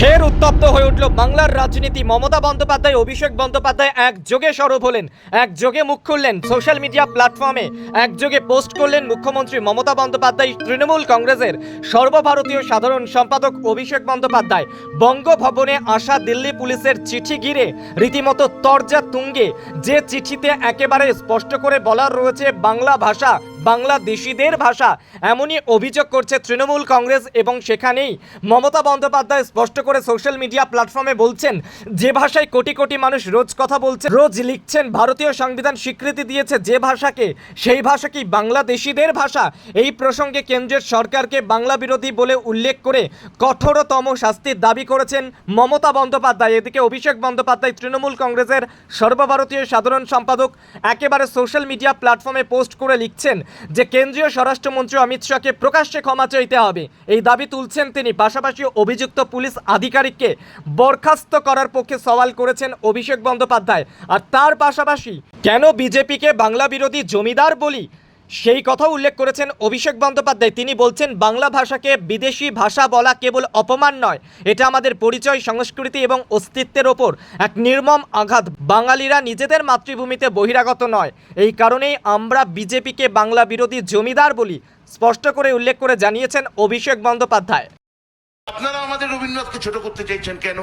ফের উত্তপ্ত হয়ে উঠল বাংলার রাজনীতি। মমতা বন্দ্যোপাধ্যায়, অভিষেক বন্দ্যোপাধ্যায় একযোগে সরব হলেন, একযোগে মুখ খুললেন সোশ্যাল মিডিয়া প্ল্যাটফর্মে, একযোগে পোস্ট করলেন মুখ্যমন্ত্রী মমতা বন্দ্যোপাধ্যায়, তৃণমূল কংগ্রেসের সর্বভারতীয় সাধারণ সম্পাদক অভিষেক বন্দ্যোপাধ্যায়। বঙ্গভবনে আসা দিল্লি পুলিশের চিঠি ঘিরে রীতিমতো তরজা তুঙ্গে, যে চিঠিতে একেবারে স্পষ্ট করে বলার রয়েছে বাংলা ভাষা বাংলাদেশিদের ভাষা। এমনই অভিযোগ করছে তৃণমূল কংগ্রেস এবং সেখানেই মমতা বন্দ্যোপাধ্যায় স্পষ্ট করে সোশ্যাল মিডিয়া প্ল্যাটফর্মে বলছেন, যে ভাষায় কোটি কোটি মানুষ রোজ কথা বলছে, রোজ লিখছেন, ভারতীয় সংবিধান স্বীকৃতি দিয়েছে যে ভাষাকে, সেই ভাষা কি বাংলাদেশিদের ভাষা? এই প্রসঙ্গে কেন্দ্রের সরকারকে বাংলা বিরোধী বলে উল্লেখ করে কঠোরতম শাস্তির দাবি করেছেন মমতা বন্দ্যোপাধ্যায়। এদিকে অভিষেক বন্দ্যোপাধ্যায় তৃণমূল কংগ্রেসের সর্বভারতীয় সাধারণ সম্পাদক একেবারে সোশ্যাল মিডিয়া প্ল্যাটফর্মে পোস্ট করে লিখছেন যে কেন্দ্রীয় স্বরাষ্ট্রমন্ত্রী অমিত শাহকে প্রকাশ্যে ক্ষমা চাইতে হবে। এই দাবি তুলছেন তিনি। পাশাপাশি অভিযুক্ত পুলিশ আধিকারিককে বরখাস্ত করার পক্ষে সওয়াল করেছেন অভিষেক বন্দ্যোপাধ্যায়। আর তার পাশাপাশি কেন বিজেপিকে বাংলা বিরোধী জমিদার বলি সেই কথা উল্লেখ করেছেন অভিষেক বন্দ্যোপাধ্যায়। তিনি বলছেন, বাংলা ভাষাকে বিদেশি ভাষা বলা কেবল অপমান নয়, এটা আমাদের পরিচয়, সংস্কৃতি এবং অস্তিত্বের ওপর এক নির্মম আঘাত। বাঙালিরা নিজেদের মাতৃভূমিতে বহিরাগত নয়। এই কারণেই আমরা বিজেপিকে বাংলা বিরোধী জমিদার বলি, স্পষ্ট করে উল্লেখ করে জানিয়েছেন অভিষেক বন্দ্যোপাধ্যায়। আপনারা আমাদের রবীন্দ্রনাথকে ছোট করতে চাইছেন কেন?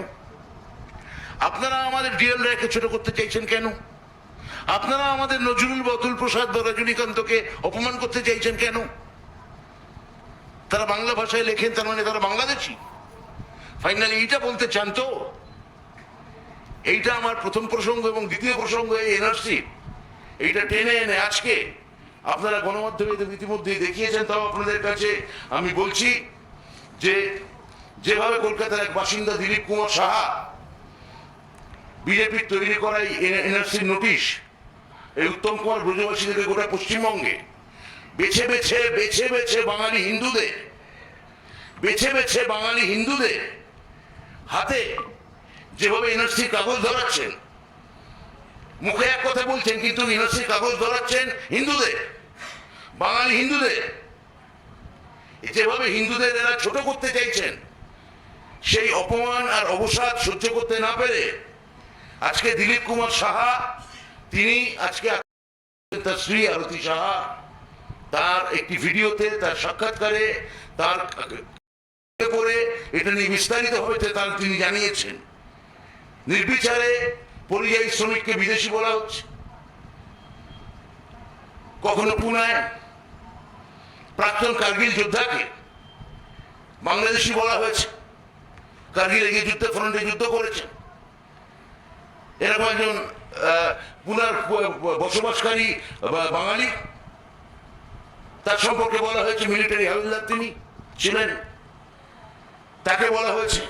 আপনারা আমাদের ডিএল রায়কে ছোট করতে চাইছেন কেন? আপনারা আমাদের নজরুল বা অতুল প্রসাদ বা রজনীকান্তকে অপমান করতে চাইছেন কেন? তারা বাংলা ভাষায় লেখেন, তার মানে তারা বাংলাদেশি। ফাইনালি এইটা বলতে চান তো? এইটা আমার প্রথম প্রসঙ্গ এবং দ্বিতীয় প্রসঙ্গ এই এনআরসি এইটা টেনে এনে আজকে আপনারা গণমাধ্যমে ইতিমধ্যেই দেখিয়েছেন, তাও আপনাদের কাছে আমি বলছি যে, যেভাবে কলকাতার এক বাসিন্দা দিলীপ কুমার সাহা বিজেপির তৈরি করা এনআরসির নোটিশ এই উত্তম কুমার ব্রজবাসীদেরকে গোটা পশ্চিমবঙ্গে বেছে বেছে বেছে বেছে বাঙালি হিন্দুদের, বেছে বেছে বাঙালি হিন্দুদের হাতে যেভাবে এনআরসির কাগজ ধরাচ্ছেন, মুখে এক কথা বলছেন, কিন্তু এনআরসির কাগজ ধরাচ্ছেন হিন্দুদের, বাঙালি হিন্দুদের। যেভাবে হিন্দুদের এরা ছোট করতে চাইছেন, সেই অপমান আর অবসাদ সহ্য করতে না পেরে আজকে দিলীপ কুমার সাহা তিনি আজকে তার স্ত্রী আরতি সাহা তার একটি ভিডিওতে তার সাক্ষাৎকারে তার করে এটা নিয়ে বিস্তারিত হয়েছে তার তিনি জানিয়েছেন। নির্বিচারে পরিযায়ী শ্রমিককে বিদেশি বলা হচ্ছে। কখনো পুনায় প্রাক্তন কার্গিল যোদ্ধাকে বাংলাদেশি বলা হয়েছে। কার্গিলে গিয়ে যুদ্ধ ফ্রন্টে যুদ্ধ করেছেন। এরকম একজন পুনার বসবাসকারী বাঙালি। তার সম্পর্কে বলা হয়েছে মিলিটারি হাবিলদার তিনি ছিলেন। তাকে বলা হয়েছে